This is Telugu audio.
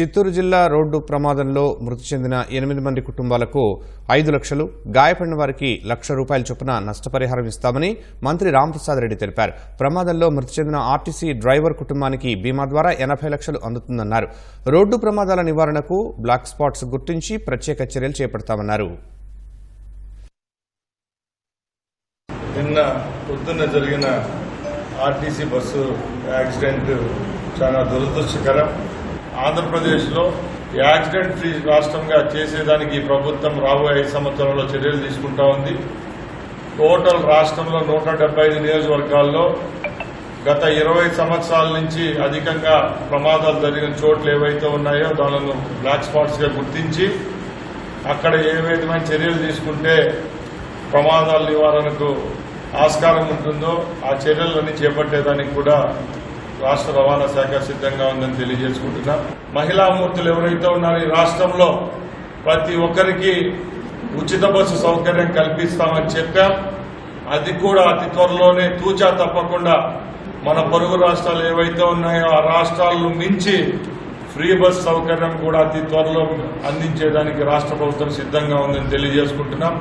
చిత్తూరు జిల్లా రోడ్డు ప్రమాదంలో మృతి చెందిన ఎనిమిది మంది కుటుంబాలకు ఐదు లక్షలు గాయపడిన వారికి లక్ష రూపాయల చొప్పున నష్టపరిహారం ఇస్తామని మంత్రి రాంప్రసాద్ రెడ్డి తెలిపారు. ప్రమాదంలో మృతి చెందిన ఆర్టీసీ డ్రైవర్ కుటుంబానికి బీమా ద్వారా ఎనభై లక్షలు అందుతుందన్నారు. రోడ్డు ప్రమాదాల నివారణకు బ్లాక్ స్పాట్స్ గుర్తించి ప్రత్యేక చర్యలు చేపడతామన్నారు. నిన్న పొద్దున్న జరిగిన ఆర్టీసీ బస్సు యాక్సిడెంట్ చాలా దురదృష్టకరం. ఆంధ్రప్రదేశ్లో యాక్సిడెంట్ ఫ్రీ రాష్ట్రంగా చేసేదానికి ఈ ప్రభుత్వం రాబోయే ఐదు సంవత్సరాల్లో చర్యలు తీసుకుంటా ఉంది. టోటల్ రాష్ట్రంలో నూట ఐదు నియోజకవర్గాల్లో గత ఇరవై సంవత్సరాల నుంచి అధికంగా ప్రమాదాలు జరిగిన చోట్లు ఏవైతే ఉన్నాయో దానిని బ్లాక్ స్పాట్స్గా గుర్తించి అక్కడ ఏ విధమైన చర్యలు తీసుకుంటే ప్రమాదాల నివారణకు ఆస్కారం ఉంటుందో ఆ చర్యలన్నీ చేపట్టేదానికి కూడా రాష్ట్ర రవాణా శాఖ సిద్ధంగా ఉందని తెలియజేసుకుంటున్నా. మహిళా మూర్తులు ఎవరైతే ఉన్నారో ఈ రాష్ట్రంలో ప్రతి ఒక్కరికి ఉచిత బస్సు సౌకర్యం కల్పిస్తామని చెప్పాం. అది కూడా అతి త్వరలోనే తూచా తప్పకుండా మన పొరుగు రాష్ట్రాలు ఏవైతే ఉన్నాయో ఆ రాష్ట్రాలను మించి ఫ్రీ బస్ సౌకర్యం కూడా అతి త్వరలో అందించేదానికి రాష్ట్ర ప్రభుత్వం సిద్ధంగా ఉందని తెలియజేసుకుంటున్నాం.